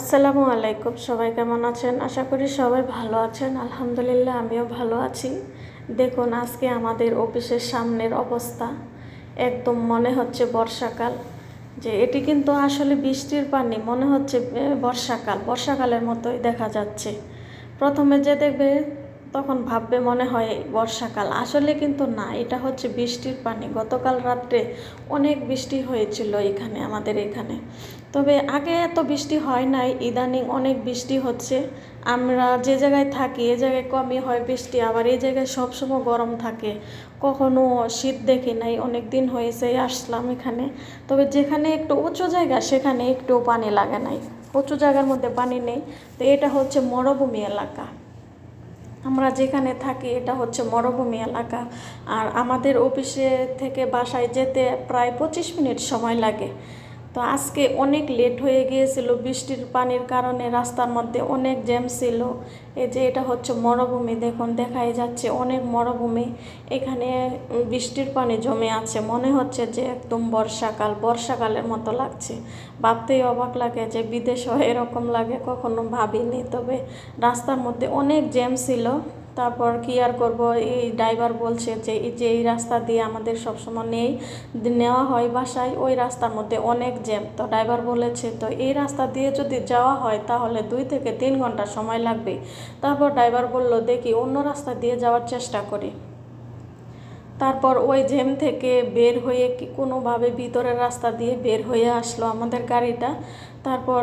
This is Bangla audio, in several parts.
আসসালামু আলাইকুম, সবাই কেমন আছেন? আশা করি সবাই ভালো আছেন। আলহামদুলিল্লাহ, আমিও ভালো আছি। দেখুন, আজকে আমাদের অফিসের সামনের অবস্থা একদম মনে হচ্ছে বর্ষাকাল। যে এটি কিন্তু আসলে বৃষ্টির পানি, মনে হচ্ছে বর্ষাকাল। বর্ষাকালের মতোই দেখা যাচ্ছে। প্রথমে যে দেখবে তখন ভাববে মনে হয় বর্ষাকাল। আসলে কিন্তু না, এটা হচ্ছে বৃষ্টির পানি। গতকাল রাত্রে অনেক বৃষ্টি হয়েছিল এখানে, আমাদের এখানে। তবে আগে এত বৃষ্টি হয় নাই, ইদানিং অনেক বৃষ্টি হচ্ছে। আমরা যে জায়গায় থাকি, এ জায়গায় কমই হয় বৃষ্টি, আবার এই জায়গায় সবসময় গরম থাকে। কখনো শীত দেখি নাই, অনেক দিন হয়েছে, আসলাম এখানে। তবে যেখানে একটু উঁচু জায়গা, সেখানে একটু পানি লাগে নাই। উঁচু জায়গার মধ্যে পানি নেই। তো এটা হচ্ছে মরুভূমি এলাকা। আমরা যেখানে থাকি, এটা হচ্ছে মরুভূমি এলাকা। আর আমাদের অফিসে থেকে বাসায় যেতে প্রায় পঁচিশ মিনিট সময় লাগে। তো আজকে অনেক লেট হয়ে গিয়েছিল, বৃষ্টির পানির কারণে রাস্তার মধ্যে অনেক জ্যাম ছিল। এই যে এটা হচ্ছে মরুভূমি, দেখুন দেখাই যাচ্ছে অনেক মরুভূমি। এখানে বৃষ্টির পানি জমে আছে। মনে হচ্ছে যে একদম বর্ষাকাল, বর্ষাকালের মতো লাগছে। ভাবতেই অবাক লাগে যে বিদেশেও এরকম লাগে, কখনো ভাবিনি। তবে রাস্তার মধ্যে অনেক জ্যাম ছিল। তারপর কি আর করব? এই ড্রাইভার বলছে যে, এই যে এই রাস্তা দিয়ে আমাদের সবসময় নেই, নেওয়া হয় বাসায়, ওই রাস্তার মধ্যে অনেক জ্যাম। তো ড্রাইভার বলেছে, তো এই রাস্তা দিয়ে যদি যাওয়া হয়, তাহলে দুই থেকে তিন ঘণ্টা সময় লাগবে। তারপর ড্রাইভার বলল, দেখি অন্য রাস্তা দিয়ে যাওয়ার চেষ্টা করি। তারপর ওই জ্যাম থেকে বের হয়ে কি কোনোভাবে ভিতরের রাস্তা দিয়ে বের হয়ে আসলো আমাদের গাড়িটা। তারপর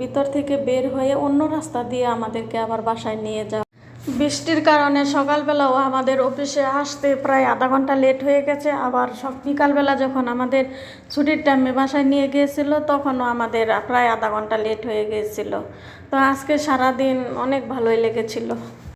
ভিতর থেকে বের হয়ে অন্য রাস্তা দিয়ে আমাদেরকে আবার বাসায় নিয়ে যাওয়া বৃষ্টির কারণে সকালবেলাও আমাদের অফিসে আসতে প্রায় আধা ঘণ্টা লেট হয়ে গেছে। আবার সব বিকালবেলা যখন আমাদের ছুটির টাইমে বাসায় নিয়ে গিয়েছিল, তখনও আমাদের প্রায় আধা ঘণ্টা লেট হয়ে গিয়েছিল। তো আজকে সারাদিন অনেক ভালোই লেগেছিল।